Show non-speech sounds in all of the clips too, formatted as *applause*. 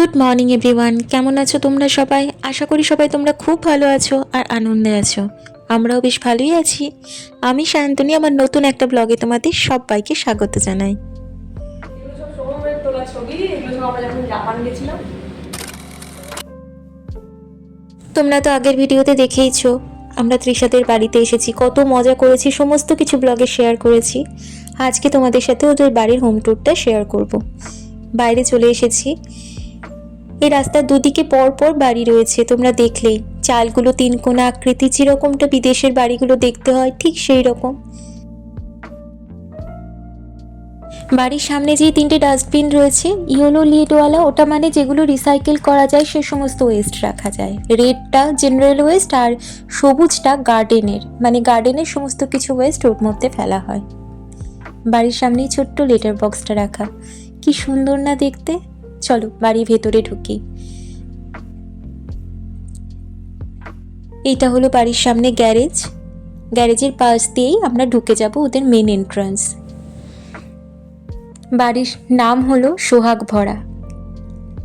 Good morning everyone কেমন আছো তোমরা সবাই? আশা করি সবাই তোমরা খুব ভালো আছো আর আনন্দে আছো। আমরাও বেশ ভালোই আছি। আমি সায়ন্তনী আমার নতুন একটা ব্লগে তোমাদের সবাইকে স্বাগত জানাই। তোমরা তো আগের ভিডিওতে দেখেইছো, আমরা তৃষাদের বাড়িতে এসেছি। কত মজা করেছি, সমস্ত কিছু ব্লগে শেয়ার করেছি। আজকে তোমাদের সাথে ওদের বাড়ির হোম ট্যুরটা শেয়ার করব। বাইরে চলে এসেছি। এই রাস্তার দুদিকে পর পর বাড়ি রয়েছে, তোমরা দেখলেই। চালগুলো তিন কোনা আকৃতি, যেরকমটা বিদেশের বাড়িগুলো দেখতে হয়, ঠিক সেই রকম বাড়ির সামনে যে তিনটে ডাস্টবিন রয়েছে, ইয়েলো লিডওয়ালা, ওটা মানে যেগুলো রিসাইকেল করা যায়, সে সমস্ত ওয়েস্ট রাখা যায়। রেডটা জেনারেল ওয়েস্ট আর সবুজটা গার্ডেনের মানে গার্ডেনের সমস্ত কিছু ওয়েস্ট ওর মধ্যে ফেলা হয়। বাড়ির সামনেই ছোট্ট লেটার বক্সটা রাখা। কি সুন্দর না দেখতে। চলো, বাড়ির ভেতরে ঢুকি। এইটা হলো বাড়ির সামনে গ্যারেজ। গ্যারেজের পাশ দিয়েই আমরা ঢুকে যাব ওদের মেন এন্ট্রান্স বাড়ির নাম হলো সোহাগ ভরা।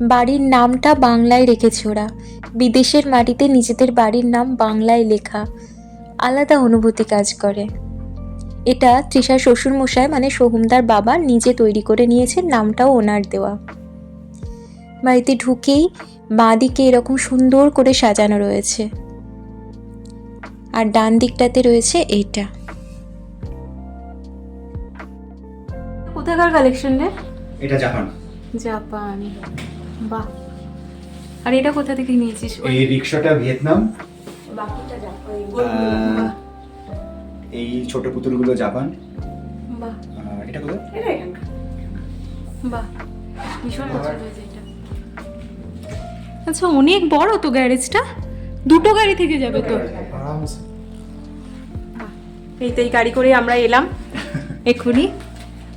বাড়ির নামটা বাংলায় রেখেছে ওরা। বিদেশের মাটিতে নিজেদের বাড়ির নাম বাংলায় লেখা। আলাদা অনুভূতি কাজ করে। এটা তৃষার শ্বশুরমশাই মানে সোহমদার বাবা নিজে তৈরি করে নিয়েছে নামটাও ওনার দেওয়া। বাড়িতে ঢুকেই বাঁদিকে এরকম সুন্দর করে সাজানো রয়েছে। আর ডান দিকটাতে রয়েছে এইটা। কোথাকার কালেকশন রে? এটা জাপান। জাপান। বাহ। আর এটা কোথা থেকে নিয়েছিস? এই রিক্সাটা ভিয়েতনাম। বাকিটা জাপান। এই ছোট পুতুলগুলো জাপান। বাহ। এটা কোথায়? এটা বাহ। ভীষণ পছন্দ হয়েছে। আচ্ছা অনেক বড় তো গ্যারেজটা। দুটো গাড়ি থেকে যাবে তো। এই তো এই গাড়ি করে আমরা এলাম। *laughs* এক্ষুনি।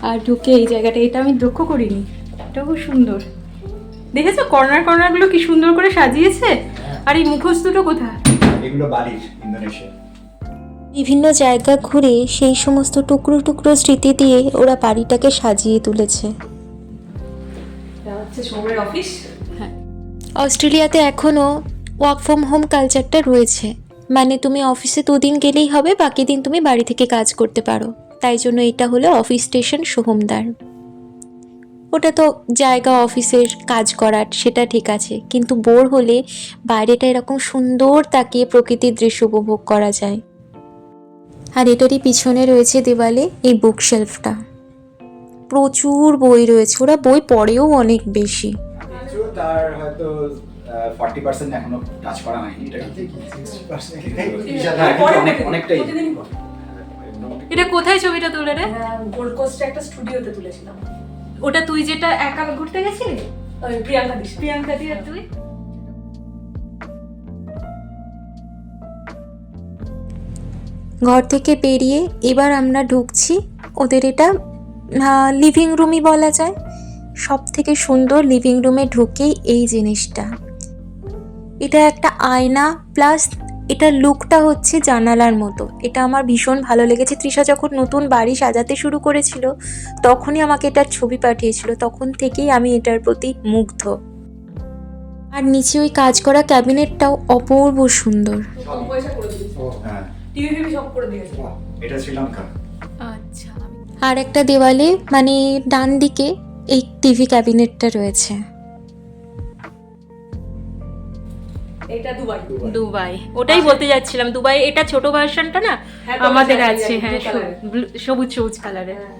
আর ঢুকে এই জায়গাটা এটা আমি লক্ষ্য করিনি। এটা খুব সুন্দর। দেখেছ কর্নার কর্নারগুলো কি সুন্দর করে সাজিয়েছে? আর এই মুখোশ দুটো কোথায়? এগুলো বালির ইন্দোনেশিয়া বিভিন্ন জায়গা ঘুরে সেই সমস্ত টুকরো টুকরো স্মৃতি দিয়ে ওরা বাড়িটাকে সাজিয়ে তুলেছে। হচ্ছে সৌমের অফিস। হ্যাঁ অস্ট্রেলিয়াতে এখনও ওয়ার্ক ফ্রম হোম কালচারটা রয়েছে। মানে তুমি অফিসে দুদিন গেলেই হবে, বাকি দিন তুমি বাড়ি থেকে কাজ করতে পারো। তাই জন্য এটা হলো অফিস স্টেশন সোহমদার। ওটা তো জায়গা অফিসের কাজ করার, সেটা ঠিক আছে। কিন্তু বোর হলে বাইরেটা এরকম সুন্দর তাকিয়ে প্রকৃতির দৃশ্য উপভোগ করা যায়। আর এটারই পিছনে রয়েছে দেওয়ালে এই বুক শেলফটা প্রচুর বই রয়েছে। ওরা বই পড়েও অনেক বেশি। তার হয়তো ফর্টি পার্সেন্ট এখনও টাচ করা হয়নি। এটা হ্যাঁ, অনেক অনেকটাই এটা কোথায় ছবিটা তুলে রে? গোল্ড কোস্টে একটা স্টুডিওতে তুলেছিলাম। ওটা তুই যেটা একা ঘুরতে গেছিলি? ওই প্রিয়াঙ্কা দিস প্রিয়াঙ্কা দিয়ে তুই? ঘর থেকে বেরিয়ে এবার আমরা ঢুকছি ওদের এটা লিভিং রুমই বলা যায়। সব থেকে সুন্দর লিভিং রুমে ঢুকেই এই জিনিসটা। এটা একটা আয়না প্লাস এটার লুকটা হচ্ছে জানালার মতো। এটা আমার ভীষণ ভালো লেগেছে। তৃষা যখন নতুন বাড়ি সাজাতে শুরু করেছিল তখনই আমাকে এটার ছবি পাঠিয়েছিল। তখন থেকেই আমি এটার প্রতি মুগ্ধ। আর নিচে ওই কাজ করা ক্যাবিনেটটাও অপূর্ব সুন্দর। কম পয়সা করে দিয়েছি। হ্যাঁ। টিভি ফিভি সব করে দিয়েছে। এটা শ্রীলঙ্কা। আচ্ছা আর একটা দেওয়ালে মানে ডান দিকে এই টিভি ক্যাবিনেটটা রয়েছে। এটা দুবাই। দুবাই। ওটাই বলতে যাচ্ছিলাম দুবাই এটা ছোট ভার্সনটা না? হ্যাঁ, আমাদের আছে হ্যাঁ সবুজ- সবুজ কালারের হ্যাঁ,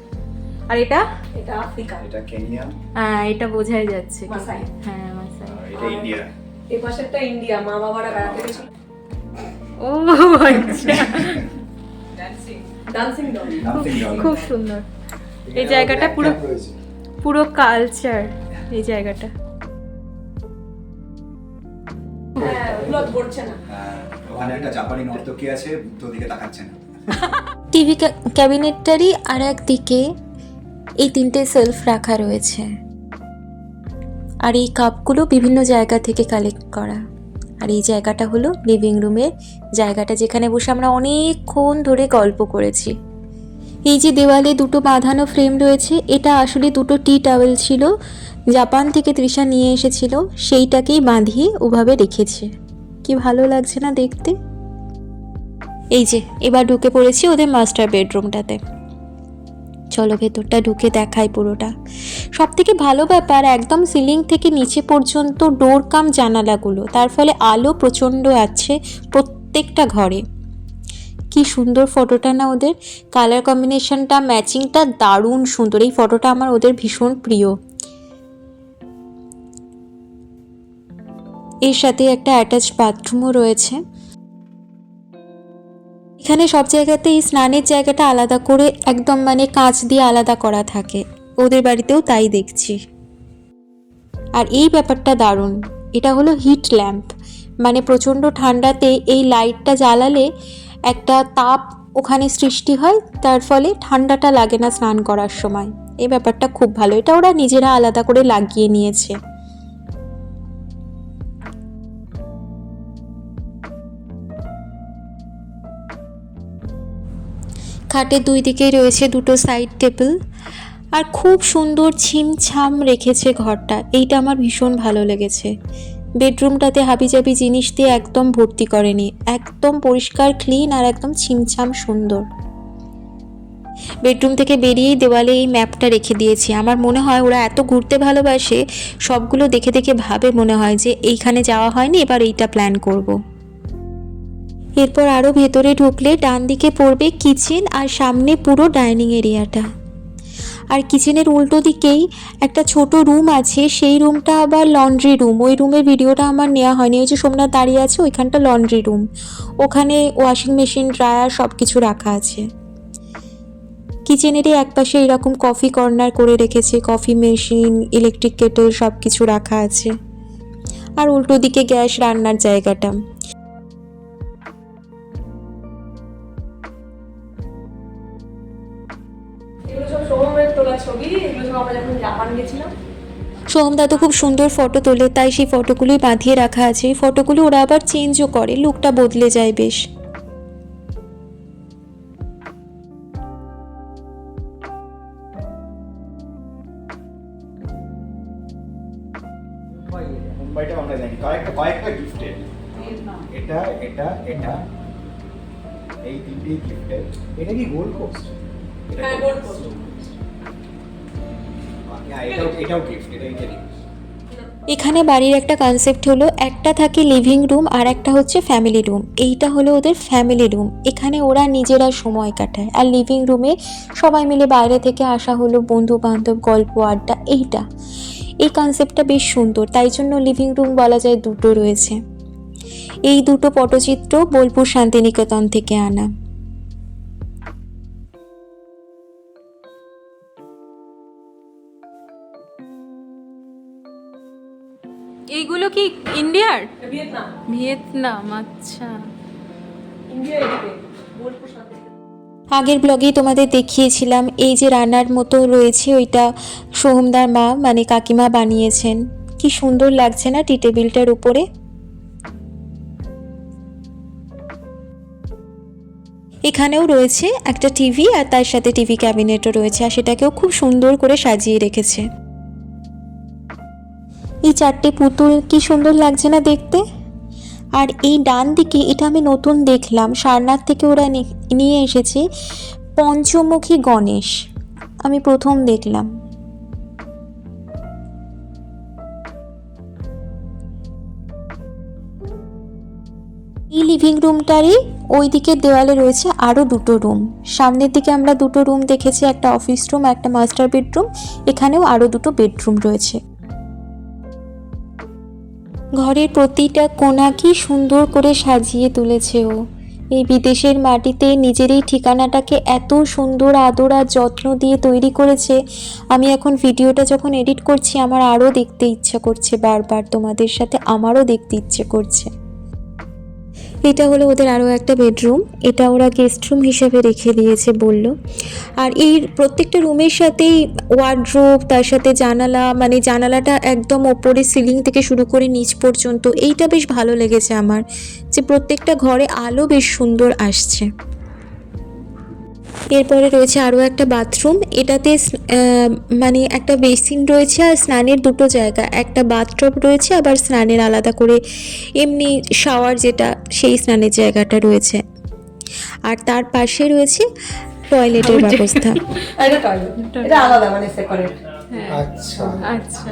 আর এটা? এটা আফ্রিকা। এটা কেনিয়া? হ্যাঁ এটা বোঝাই যাচ্ছে মাসাই। হ্যাঁ মাসাই। এটা ইন্ডিয়া। এই পাশেরটা ইন্ডিয়া মা বাবারা বেড়াতে গেছিল। ও আচ্ছা। ডান্সিং ডল খুব সুন্দর। এই জায়গাটা পুরো পুরো কালচার এই জায়গাটা। হ্যাঁ ওগুলো ধরছে না ওখানে একটা জাপানি নর্তকী আছে দিকে তাকাচ্ছে না। টিভি ক্যাবিনেটটারই আর একদিকে এই তিনটে সেলফ রাখা রয়েছে। আর এই কাপগুলো বিভিন্ন জায়গা থেকে কালেক্ট করা। আর এই জায়গাটা হলো লিভিং রুমের জায়গাটা যেখানে বসে আমরা অনেকক্ষণ ধরে গল্প করেছি। এই যে দেওয়ালে দুটো বাঁধানো ফ্রেম রয়েছে, এটা আসলে দুটো টি টাওয়েল ছিল। জাপান থেকে তৃষা নিয়ে এসেছিল, সেইটাকেই বাঁধিয়ে ওভাবে রেখেছে। কি ভালো লাগছে না দেখতে? এই যে, এবার ঢুকে পড়েছি ওদের মাস্টার বেডরুমটাতে চলো ভেতরটা ঢুকে দেখাই পুরোটা। সব থেকে ভালো ব্যাপার, একদম সিলিং থেকে নিচে পর্যন্ত ডোর কাম জানালাগুলো, তার ফলে আলো প্রচণ্ড আছে প্রত্যেকটা ঘরে। কি সুন্দর ফটোটা না ওদের? কালার কম্বিনেশনটা ম্যাচিংটা দারুণ সুন্দর। এই ফটোটা আমার ওদের ভীষণ প্রিয়। এর সাথে একটা অ্যাটাচ বাথরুমও রয়েছে। এখানে সব জায়গাতেই স্নানের জায়গাটা আলাদা করে একদম মানে কাঁচ দিয়ে আলাদা করা থাকে। ওদের বাড়িতেও তাই দেখছি। আর এই ব্যাপারটা দারুণ। এটা হলো হিট ল্যাম্প মানে প্রচণ্ড ঠান্ডাতে এই লাইটটা জ্বালালে একটা তাপ ওখানে সৃষ্টি হয়, তার ফলে ঠান্ডাটা লাগে না স্নান করার সময়। এই ব্যাপারটা খুব ভালো। এটা ওরা নিজেরা আলাদা করে লাগিয়ে নিয়েছে। খাটের দুই দিকেই রয়েছে দুটো সাইড টেবিল আর খুব সুন্দর ছিমছাম রেখেছে ঘরটা। এইটা আমার ভীষণ ভালো লেগেছে। বেডরুমটাতে হাবিজাবি জিনিস দিয়ে একদম ভর্তি করেনি। একদম পরিষ্কার ক্লিন আর একদম ছিমছাম সুন্দর। বেডরুম থেকে বেরিয়েই দেওয়ালে এই ম্যাপটা রেখে দিয়েছি। আমার মনে হয় ওরা এত ঘুরতে ভালোবাসে, সবগুলো দেখে দেখে ভাবে মনে হয় যে এইখানে যাওয়া হয়নি, এবার এইটা প্ল্যান করব। এরপর আরও ভেতরে ঢুকলে ডান দিকে পড়বে কিচেন আর সামনে পুরো ডাইনিং এরিয়াটা আর কিচেনের উল্টো দিকেই একটা ছোট রুম আছে, সেই রুমটা আবার লন্ড্রি রুম। ওই রুমের ভিডিওটা আমার নেওয়া হয়নি, ওই যে সোমনাথ দাঁড়িয়ে আছে, ওইখানটা লন্ড্রি রুম। ওখানে ওয়াশিং মেশিন, ড্রায়ার সব কিছু রাখা আছে। কিচেনেরই একপাশে এরকম কফি কর্নার করে রেখেছে, কফি মেশিন, ইলেকট্রিক কেটেল সব কিছু রাখা আছে। আর উল্টো দিকে গ্যাস রান্নার জায়গাটা। সোহমদা তো খুব সুন্দর ফটো তোলে তাই সেই ফটোগুলোই বাঁধিয়ে রাখা আছে। ফটোগুলো ওরা আবার চেঞ্জও করে লুকটা বদলে যায় বেশ। মুম্বাইটা আমরা জানি কয়েকটা কয়েকটা গিফটেড এটা এটা এটা এই তিনটেই গিফটেড এটা কি গোল্ড কোস্ট হ্যাঁ গোল্ড পোস্ট এখানে বাড়ির একটা কনসেপ্ট হলো, একটা থাকে লিভিং রুম আর একটা হচ্ছে ফ্যামিলি রুম এইটা হলো ওদের ফ্যামিলি রুম এখানে ওরা নিজেরা সময় কাটায়। আর লিভিং রুমে সবাই মিলে বাইরে থেকে আসা হলো বন্ধু বান্ধব গল্প, আড্ডা, এইটা। এই কনসেপ্টটা বেশ সুন্দর। তাই জন্য লিভিং রুম বলা যায় দুটো রয়েছে। এই দুটো পটচিত্র বোলপুর শান্তিনিকেতন থেকে আনা। এইগুলো কি ইন্ডিয়ার? ভিয়েতনাম। ভিয়েতনাম আচ্ছা। ইন্ডিয়া আগের ব্লগেই তোমাদের দেখিয়েছিলাম এই যে রান্নার মতো রয়েছে ওইটা সোহমদার মা মানে কাকিমা বানিয়েছেন। কি সুন্দর লাগছে না টি টেবিলটার উপরে? এখানেও রয়েছে একটা টিভি আর তার সাথে টিভি ক্যাবিনেটও রয়েছে আর সেটাকেও খুব সুন্দর করে সাজিয়ে রেখেছে। এই চারটে পুতুল কি সুন্দর লাগছে না দেখতে? আর এই ডান দিকে এটা আমি নতুন দেখলাম, সারনাথ থেকে ওরা নিয়ে এসেছে পঞ্চমুখী গণেশ। আমি প্রথম দেখলাম। এই লিভিং রুমটারই ওই দিকের দেওয়ালে রয়েছে আরও দুটো রুম সামনের দিকে আমরা দুটো রুম দেখেছি, একটা অফিস রুম একটা মাস্টার বেডরুম এখানেও আরও দুটো বেডরুম রয়েছে। ঘরের প্রতিটা কোণা কি সুন্দর করে সাজিয়ে তুলেছে ও। এই বিদেশের মাটিতে নিজের এই ঠিকানাটাকে এত সুন্দর আদর আর যত্ন দিয়ে তৈরি করেছে, আমি এখন ভিডিওটা যখন এডিট করছি, আমার আরও দেখতে ইচ্ছা করছে বারবার। তোমাদের সাথে আমারও দেখতে ইচ্ছে করছে। এটা হলো ওদের আরও একটা বেডরুম। এটা ওরা গেস্ট রুম হিসেবে রেখে দিয়েছে বলল। আর এই প্রত্যেকটা রুমের সাথেই ওয়ার্ড্রোব তার সাথে জানালা মানে জানালাটা একদম ওপরে সিলিং থেকে শুরু করে নিচ পর্যন্ত, এইটা বেশ ভালো লেগেছে আমার। যে প্রত্যেকটা ঘরে আলো বেশ সুন্দর আসছে। এরপরে রয়েছে আরও একটা বাথরুম। এটাতে মানে একটা বেসিন রয়েছে আর স্নানের দুটো জায়গা। একটা বাথটব রয়েছে আবার স্নানের আলাদা করে এমনি শাওয়ার যেটা সেই স্নানের জায়গাটা রয়েছে। আর তার পাশে রয়েছে টয়লেটের ব্যবস্থা। *laughs* এটা আলাদা মানে সেপারেট আচ্ছা। আচ্ছা।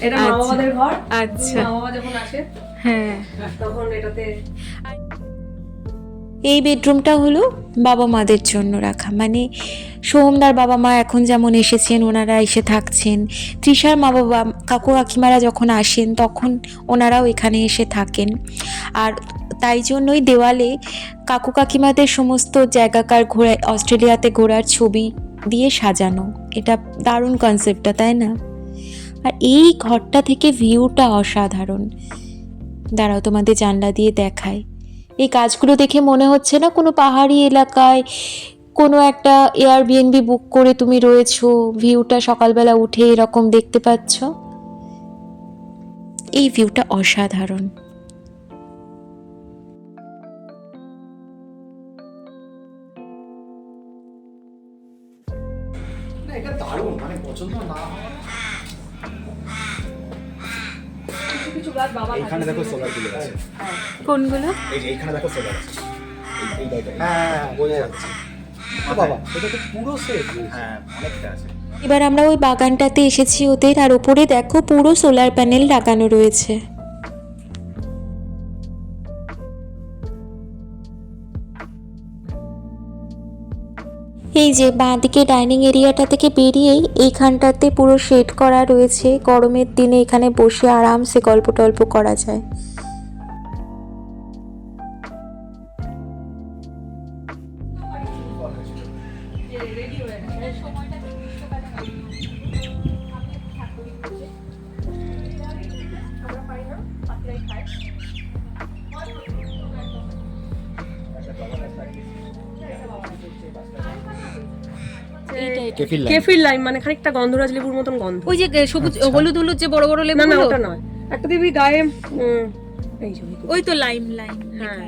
এটা আচ্ছা। ঘর? আচ্ছা। মা বাবা যখন আসে হ্যাঁ। তখন এটাতে এই বেডরুমটা হলো বাবা মাদের জন্য রাখা। মানে সোহমদার বাবা মা এখন যেমন এসেছেন, ওনারা এসে থাকছেন। তৃষার মা বাবা, কাকু কাকিমারা যখন আসেন, তখন ওনারাও এখানে এসে থাকেন। আর তাই জন্যই দেওয়ালে কাকু কাকিমাদের সমস্ত জায়গাকার ঘোরা অস্ট্রেলিয়াতে ঘোরার ছবি দিয়ে সাজানো। এটা দারুণ কনসেপ্টটা তাই না? আর এই ঘরটা থেকে ভিউটা অসাধারণ। দাঁড়াও, তোমাদের জানলা দিয়ে দেখায় এই কাজগুলো দেখে মনে হচ্ছে না কোনো পাহাড়ি এলাকায় কোনো একটা এয়ারবিএনবি বুক করে তুমি রয়েছো ভিউটা সকালবেলা উঠে এরকম দেখতে পাচ্ছ? এই ভিউটা অসাধারণ। দারুণ মানে পছন্দ না কিছু কিছু গাছ বাবা এইখানে দেখো সোলারগুলো আছে কোনগুলো? এই যে এইখানে দেখো সোলার আছে। এই- এই হ্যাঁ হ্যাঁ বোঝা যাচ্ছে। বাবা এটা তো পুরো সেট হ্যাঁ অনেকটা আছে। এবার আমরা ওই বাগানটাতে এসেছি ওদের আর ওপরে দেখো পুরো সোলার প্যানেল লাগানো রয়েছে। এই যে বাঁদিকে ডাইনিং এরিয়াটা থেকে বেরিয়েই এইখানটাতে পুরো শেড করা রয়েছে। গরমের দিনে এখানে বসে আরামসে গল্প টল্প করা যায়। কেফিল কেফির লাইম মানে খানিকটা গন্ধরাজ লেবুর মতন গন্ধ। ওই যে সবুজ হলুদ হলুদ যে বড় বড় লেবু না না ওটা নয়। একটা দিবি গায়ে ওই তো। লাইম লাইম হ্যাঁ।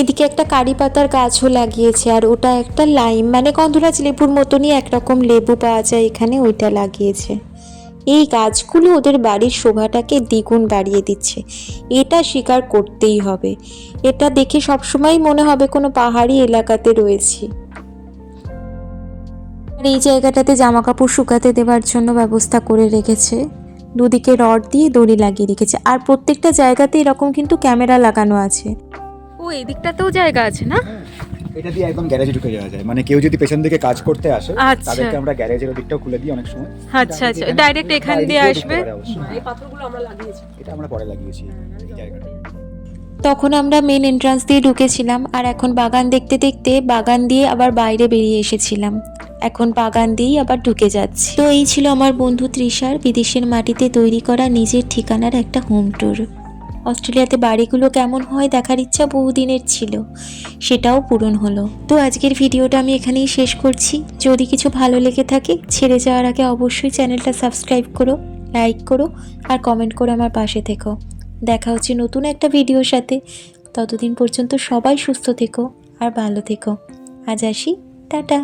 এদিকে একটা কারি পাতার গাছও লাগিয়েছে আর ওটা একটা লাইম মানে গন্ধরাজ লেবুর মতনই একরকম লেবু পাওয়া যায় এখানে ওইটা লাগিয়েছে। এই গাছগুলো ওদের বাড়ির শোভাটাকে দ্বিগুণ বাড়িয়ে দিচ্ছে। এটা স্বীকার করতেই হবে। এটা দেখে সবসময় মনে হবে কোনো পাহাড়ি এলাকাতে রয়েছি। এই জায়গাটাতে জামা কাপড় শুকাতে দেওয়ার জন্য ব্যবস্থা করে রেখেছে। দুদিকে রড দিয়ে দড়ি লাগিয়ে রেখেছে। আর প্রত্যেকটা জায়গাতে এরকম কিন্তু ক্যামেরা লাগানো আছে। ও এই দিকটাতেও জায়গা আছে না? এটা দিয়ে একদম গ্যারেজে ঢুকে যাওয়া যায়। মানে কেউ যদি পেছন দিকে কাজ করতে আসে আচ্ছা। তাদেরকে আমরা গ্যারেজের ওদিকটাও খুলে দিই অনেক সময়। আচ্ছা আচ্ছা। ডাইরেক্ট এখান দিয়ে আসবে? এই পাথরগুলো আমরা লাগিয়েছি। এটা আমরা পরে লাগিয়েছি জায়গাটা। তখন আমরা মেন এন্ট্রান্স দিয়ে ঢুকেছিলাম। আর এখন বাগান দেখতে দেখতে বাগান দিয়ে আবার বাইরে বেরিয়ে এসেছিলাম। এখন বাগান দিয়েই আবার ঢুকে যাচ্ছি। তো এই ছিল আমার বন্ধু তৃষার বিদেশের মাটিতে তৈরি করা নিজের ঠিকানার একটা হোম ট্যুর অস্ট্রেলিয়াতে বাড়িগুলো কেমন হয় দেখার ইচ্ছা বহুদিনের ছিল, সেটাও পূরণ হলো। তো আজকের ভিডিওটা আমি এখানেই শেষ করছি। যদি কিছু ভালো লেগে থাকে, ছেড়ে যাওয়ার আগে অবশ্যই চ্যানেলটা সাবস্ক্রাইব করো লাইক করো, আর কমেন্ট করে আমার পাশে থেকো। দেখা হচ্ছে নতুন একটা ভিডিওর সাথে। ততদিন পর্যন্ত সবাই সুস্থ থেকো আর ভালো থেকো। আজ আসি, টাটা।